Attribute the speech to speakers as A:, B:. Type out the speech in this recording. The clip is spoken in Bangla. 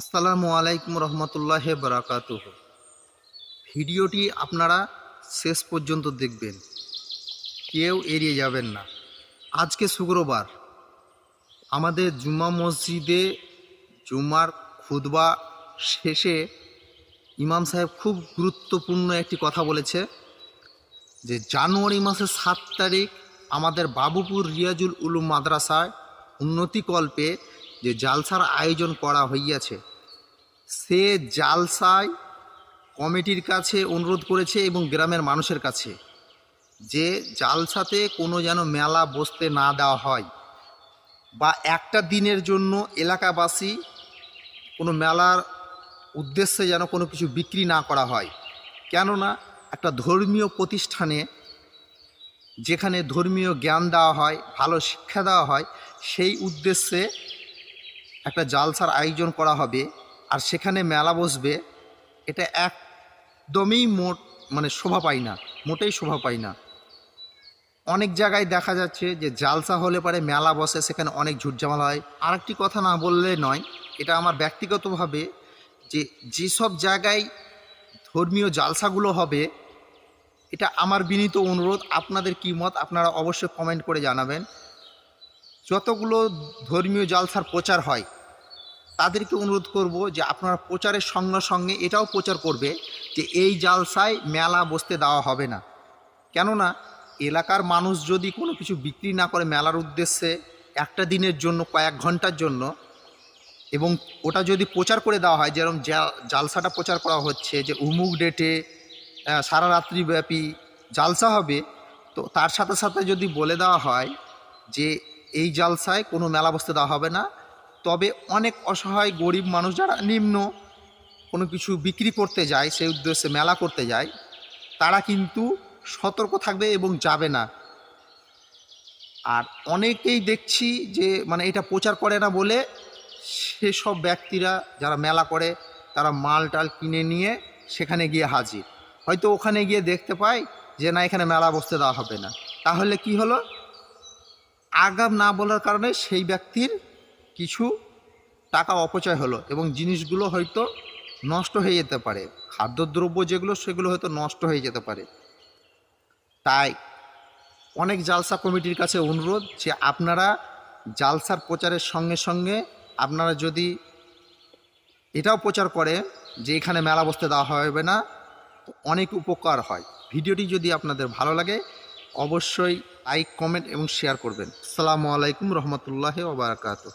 A: আসসালামু আলাইকুম রহমতুল্লাহ বারাকাতুহ। ভিডিওটি আপনারা শেষ পর্যন্ত দেখবেন। কেউ এড়িয়ে যাবেন না। আজকে শুক্রবার। আমাদের জুমা মসজিদে জুমার খুদবা শেষে ইমাম সাহেব খুব গুরুত্বপূর্ণ একটি কথা বলেছে যে, জানুয়ারি মাসের সাত তারিখ আমাদের বাবুপুর রিয়াজুল উলুম মাদ্রাসায় উন্নতিকল্পে যে জালসার আয়োজন করা হইয়াছে, সে জালসায় কমিটির কাছে অনুরোধ করেছে এবং গ্রামের মানুষের কাছে যে জালসাতে কোনো যেন মেলা বসতে না দেওয়া হয় বা একটা দিনের জন্য এলাকাবাসী কোনো মেলার উদ্দেশ্যে যেন কোনো কিছু বিক্রি না করা হয়। কেননা একটা ধর্মীয় প্রতিষ্ঠানে যেখানে ধর্মীয় জ্ঞান দেওয়া হয়, ভালো শিক্ষা দেওয়া হয়, সেই উদ্দেশ্যে একটা জালসার আয়োজন করা হবে আর সেখানে মেলা বসবে। এটা একদমই মোট মানে শোভা পায় না, মোটেই শোভা পায় না। অনেক জায়গায় দেখা যাচ্ছে যে জালসা হলে পরে মেলা বসে, সেখানে অনেক ঝুটঝামাল হয়। আরেকটি কথা না বললে নয়, এটা আমার ব্যক্তিগতভাবে যে যেসব জায়গায় ধর্মীয় জালসাগুলো হবে, এটা আমার বিনীত অনুরোধ। আপনাদের কী মত? আপনারা অবশ্যই কমেন্ট করে জানাবেন। যতগুলো ধর্মীয় জালসার প্রচার হয়, তাদেরকে অনুরোধ করব যে আপনারা প্রচারের সঙ্গে সঙ্গে এটাও প্রচার করবে যে এই জালসায় মেলা বসতে দেওয়া হবে না। কেননা এলাকার মানুষ যদি কোনো কিছু বিক্রি না করে মেলার উদ্দেশ্যে একটা দিনের জন্য, কয়েক ঘণ্টার জন্য, এবং ওটা যদি প্রচার করে দেওয়া হয়, যেরকম জালসাটা প্রচার করা হচ্ছে যে উমুক ডেটে সারা রাত্রিব্যাপী জালসা হবে, তো তার সাথে সাথে যদি বলে দেওয়া হয় যে এই জালসায় কোনো মেলা বসতে দেওয়া হবে না। তবে অনেক অসহায় গরিব মানুষ যারা নিম্ন কোনো কিছু বিক্রি করতে যায়, সেই উদ্দেশ্যে মেলা করতে যায়, তারা কিন্তু সতর্ক থাকবে এবং যাবে না। আর অনেকেই দেখছি যে মানে এটা প্রচার করে না বলে সেসব ব্যক্তিরা যারা মেলা করে, তারা মাল টাল কিনে নিয়ে সেখানে গিয়ে হাজির। হয়তো ওখানে গিয়ে দেখতে পায় যে, না, এখানে মেলা বসতে দেওয়া হবে না। তাহলে কি হলো? আগাম না বলার কারণে সেই ব্যক্তির কিছু টাকা অপচয় হলো এবং জিনিসগুলো হয়তো নষ্ট হয়ে যেতে পারে। খাদ্যদ্রব্য যেগুলো, সেগুলো হয়তো নষ্ট হয়ে যেতে পারে। তাই অনেক জালসা কমিটির কাছে অনুরোধ যে আপনারা জালসার প্রচারের সঙ্গে সঙ্গে আপনারা যদি এটাও প্রচার করে যে এখানে মেলা বসতে দেওয়া হবে না অনেক উপকার হয়। ভিডিওটি যদি আপনাদের ভালো লাগে অবশ্যই লাইক কমেন্ট এবং শেয়ার করবেন। আসসালামু আলাইকুম রহমতুল্লাহ ওবরাকাতু